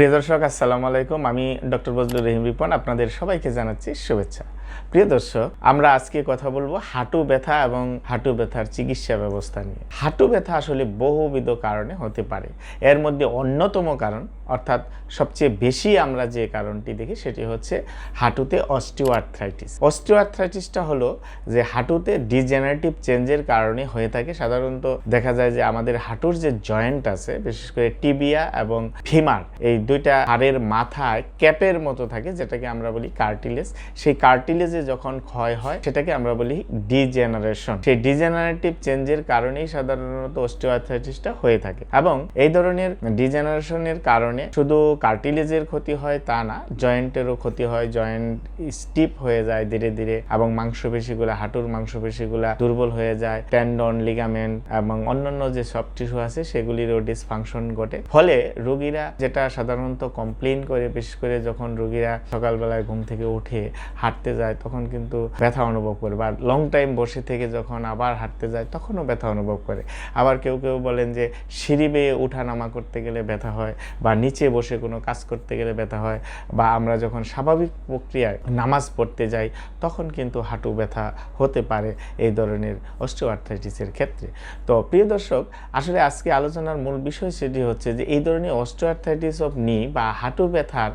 প্রিয় দর্শক আসসালামু আলাইকুম। আমি ডক্টর বজলুর রহিম রিপন। আপনাদের সবাইকে জানাচ্ছি শুভেচ্ছা। প্রিয় দর্শক, আমরা আজকে কথা বলব হাঁটু ব্যথা এবং হাঁটু ব্যথার চিকিৎসা ব্যবস্থা নিয়ে। হাঁটু ব্যথা আসলে বহুবিধ কারণে হতে পারে। এর মধ্যে অন্যতম কারণ, অর্থাৎ সবচেয়ে বেশি আমরা যে কারণটি দেখি সেটি হচ্ছে হাঁটুতে অস্টিওআর্থ্রাইটিস। অস্টিওআর্থ্রাইটিসটা হলো যে হাঁটুতে ডিজেনারেটিভ চেঞ্জের কারণে হয়ে থাকে। সাধারণত দেখা যায় যে আমাদের হাঁটুর যে জয়েন্ট আছে, বিশেষ করে টিবিয়া এবং ফিমার, এই দুইটা হাড়ের মাথায় ক্যাপের মতো থাকে, যেটাকে আমরা বলি কার্টিলেস সেই কার্টিলেজে যখন ক্ষয় হয়, সেটাকে আমরা বলি ডিজেনারেশন। সেই ডিজেনারেটিভ চেঞ্জের কারণেই সাধারণত অস্টিওআর্থ্রাইটিসটা হয়ে থাকে। এবং এই ধরনের ডিজেনারেশনের কারণে শুধু কার্টিলেজের ক্ষতি হয় তা না, জয়েন্টেরও ক্ষতি হয়। জয়েন্ট স্টিপ হয়ে যায় ধীরে ধীরে এবং মাংসপেশিগুলা, হাঁটুর মাংসপেশিগুলা দুর্বল হয়ে যায়। ট্যান্ডন লিগামেন্ট এবং অন্যান্য যে সব টিস্যু আছে, সেগুলিরও ডিসফাংশন ঘটে। ফলে রোগীরা যেটা সাধারণত কমপ্লেন করে, বিশেষ করে যখন রোগীরা সকালবেলায় ঘুম থেকে উঠে হাঁটতে যায় তখন কিন্তু ব্যথা অনুভব করে। বা লং টাইম বসে থেকে যখন আবার হাঁটতে যায়, তখনও ব্যথা অনুভব করে। আবার কেউ কেউ বলেন যে, সিঁড়ি বেয়ে উঠা নামা করতে গেলে ব্যথা হয়, বা নিচে বসে কোনো কাজ করতে গেলে ব্যথা হয়, বা আমরা যখন স্বাভাবিক প্রক্রিয়ায় নামাজ পড়তে যাই, তখন কিন্তু হাঁটু ব্যথা হতে পারে এই ধরনের অস্টিওআর্থ্রাইটিসের ক্ষেত্রে। তো প্রিয় দর্শক, আসলে আজকে আলোচনার মূল বিষয় সেটি হচ্ছে যে, এই ধরনের অস্টিওআর্থ্রাইটিস অফ নি বা হাঁটু ব্যথার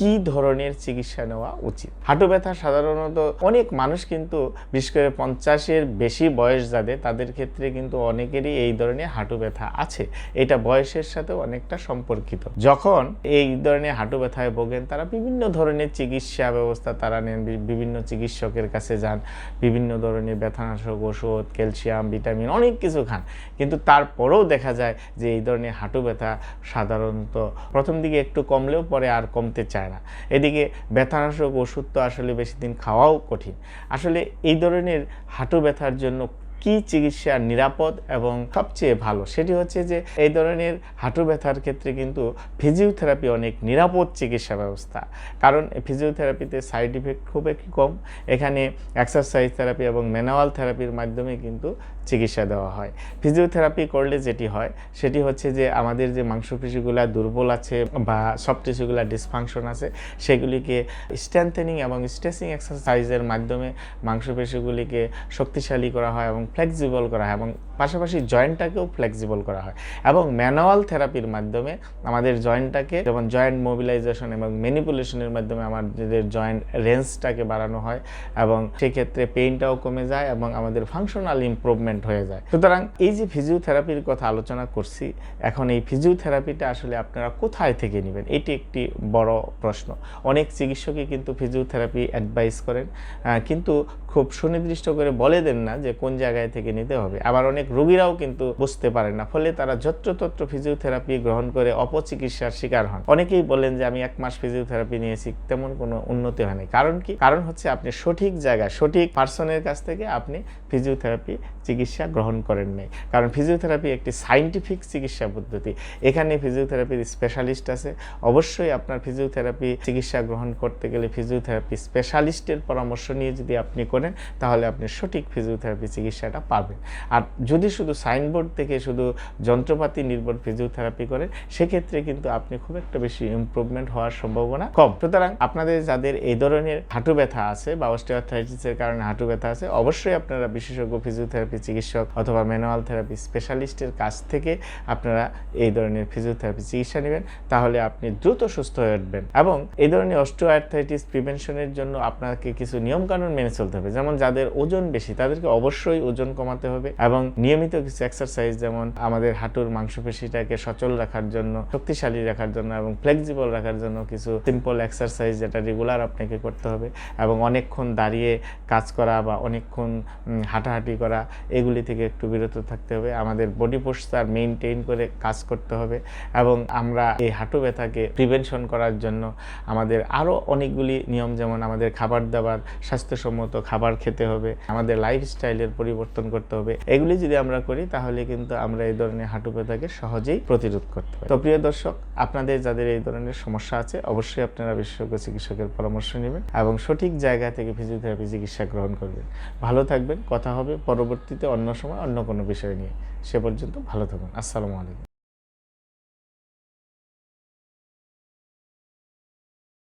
কি ধরনের চিকিৎসা নেওয়া উচিত? হাঁটু ব্যথা সাধারণত অনেক মানুষ কিন্তু, বিশেষ করে পঞ্চাশের বেশি বয়স যাদের, তাদের ক্ষেত্রে কিন্তু অনেকেরই এই ধরনের হাঁটু ব্যথা আছে। এটা বয়সের সাথে অনেকটা সম্পর্কিত। যখন এই ধরনের হাঁটু ব্যথায় ভোগেন, তারা বিভিন্ন ধরনের চিকিৎসা ব্যবস্থা তারা নেন। বিভিন্ন চিকিৎসকের কাছে যান, বিভিন্ন ধরনের ব্যথানাশক ওষুধ, ক্যালসিয়াম, ভিটামিন অনেক কিছু খান। কিন্তু তারপরেও দেখা যায় যে এই ধরনের হাঁটু ব্যথা সাধারণত প্রথম দিকে একটু কমলেও পরে আর কমতে চায় না। এদিকে ব্যথানাশক ওষুধ তো আসলে বেশি দিন খাওয়াও কঠিন। আসলে এই ধরনের হাঁটু ব্যথার জন্য কি চিকিৎসা নিরাপদ এবং সবচেয়ে ভালো? সেটি হচ্ছে যে এই ধরনের হাঁটু ব্যথার ক্ষেত্রে কিন্তু ফিজিওথেরাপি অনেক নিরাপদ চিকিৎসা ব্যবস্থা। কারণ ফিজিওথেরাপিতে সাইড ইফেক্ট খুব একটি কম। এখানে এক্সারসাইজ থেরাপি এবং ম্যানুয়াল থেরাপির মাধ্যমে কিন্তু চিকিৎসা দেওয়া হয়। ফিজিওথেরাপি করলে যেটি হয়, সেটি হচ্ছে যে আমাদের যে মাংসপেশিগুলা দুর্বল আছে বা সব টিস্যুগুলা ডিসফাংশন আছে, সেগুলিকে স্ট্রেংথেনিং এবং স্ট্রেসিং এক্সারসাইজের মাধ্যমে মাংসপেশিগুলিকে শক্তিশালী করা হয় এবং ফ্লেক্সিবল করা হয় এবং পাশাপাশি জয়েন্টটাকেও ফ্লেক্সিবল করা হয় এবং ম্যানুয়াল থেরাপির মাধ্যমে আমাদের জয়েন্টটাকে যেমন জয়েন্ট মোবিলাইজেশন এবং ম্যানিপুলেশনের মাধ্যমে আমাদের জয়েন্ট রেঞ্জটাকে বাড়ানো হয় এবং সেক্ষেত্রে পেইনটাও কমে যায় এবং আমাদের ফাংশনাল ইমপ্রুভমেন্ট হয়ে যায়। সুতরাং এই যে ফিজিওথেরাপির কথা আলোচনা করছি, এখন এই ফিজিওথেরাপিটা আসলে আপনারা কোথায় থেকে নেবেন? এটি একটি বড় প্রশ্ন। অনেক চিকিৎসকই কিন্তু ফিজিওথেরাপি অ্যাডভাইস করেন কিন্তু খুব সুনির্দিষ্ট করে বলে দেন না যে কোন জায়গায় থেকে নিতে হবে। আবার অনেক রোগীরাও কিন্তু বুঝতে পারেন না। ফলে তারা যত্রতত্র ফিজিওথেরাপি গ্রহণ করে অপচিকিৎসার শিকার হন। অনেকেই বলেন যে, আমি এক মাস ফিজিওথেরাপি নিয়েছি, তেমন কোনো উন্নতি হয়নি। কারণ কি? কারণ হচ্ছে আপনি সঠিক জায়গায়, সঠিক পার্সনের কাছ থেকে আপনি ফিজিওথেরাপি চিকিৎসা গ্রহণ করেন নাই। কারণ ফিজিওথেরাপি একটি সাইন্টিফিক চিকিৎসা পদ্ধতি। এখানে ফিজিওথেরাপির স্পেশালিস্ট আছে। অবশ্যই আপনার ফিজিওথেরাপি চিকিৎসা গ্রহণ করতে গেলে ফিজিওথেরাপি স্পেশালিস্টের পরামর্শ নিয়ে যদি আপনি করেন, তাহলে আপনি সঠিক ফিজিওথেরাপি চিকিৎসাটা পাবেন আর যদি শুধু সাইনবোর্ড থেকে শুধু যন্ত্রপাতি নির্ভর ফিজিওথেরাপি করেন সেক্ষেত্রে কিন্তু আপনি খুব একটা বেশি ইমপ্রুভমেন্ট হওয়ার সম্ভাবনা কম। সুতরাং আপনাদের যাদের এই ধরনের হাঁটু ব্যথা আছে বা অস্টিওআর্থ্রাইটিসের কারণে হাঁটু ব্যথা আছে, অবশ্যই আপনারা বিশেষজ্ঞ ফিজিওথেরাপি চিকিৎসক অথবা ম্যানুয়াল থেরাপি স্পেশালিস্টের কাছ থেকে আপনারা এই ধরনের ফিজিওথেরাপি চিকিৎসা নেবেন। তাহলে আপনি দ্রুত সুস্থ হয়ে উঠবেন এবং এই ধরনের অস্টিওআর্থ্রাইটিস প্রিভেনশনের জন্য আপনাকে কিছু নিয়মকানুন মেনে চলতে হবে। যেমন যাদের ওজন বেশি, তাদেরকে অবশ্যই ওজন কমাতে হবে এবং নিয়মিত কিছু এক্সারসাইজ যেমন আমাদের হাঁটুর মাংসপেশিটাকে সচল রাখার জন্য, শক্তিশালী রাখার জন্য এবং ফ্লেক্সিবল রাখার জন্য কিছু সিম্পল এক্সারসাইজ যেটা রেগুলার আপনাকে করতে হবে এবং অনেকক্ষণ দাঁড়িয়ে কাজ করা বা অনেকক্ষণ হাঁটাহাঁটি করা, এগুলি থেকে একটু বিরত থাকতে হবে। আমাদের বডি পোস্টার মেনটেন করে কাজ করতে হবে এবং আমরা এই হাঁটু ব্যথাকে প্রিভেনশন করার জন্য আমাদের আরও অনেকগুলি নিয়ম যেমন আমাদের খাবার দাবার, স্বাস্থ্যসম্মত খাবার খেতে হবে, আমাদের লাইফস্টাইলের পরিবর্তন করতে হবে। এগুলি যদি আমরা করি, তাহলে কিন্তু আমরা এই ধরনের হাঁটু ব্যথাকে সহজেই প্রতিরোধ করতে পারি। তো প্রিয় দর্শক, আপনাদের যাদের এই ধরনের সমস্যা আছে, অবশ্যই আপনারা বিশেষজ্ঞ চিকিৎসকের পরামর্শ নেবেন এবং সঠিক জায়গা থেকে ফিজিওথেরাপি চিকিৎসা গ্রহণ করবেন। ভালো থাকবেন, কথা হবে পরবর্তীতে অন্য সময় অন্য কোনো বিষয় নিয়ে। সে পর্যন্ত ভালো থাকুন। আসসালামু আলাইকুম।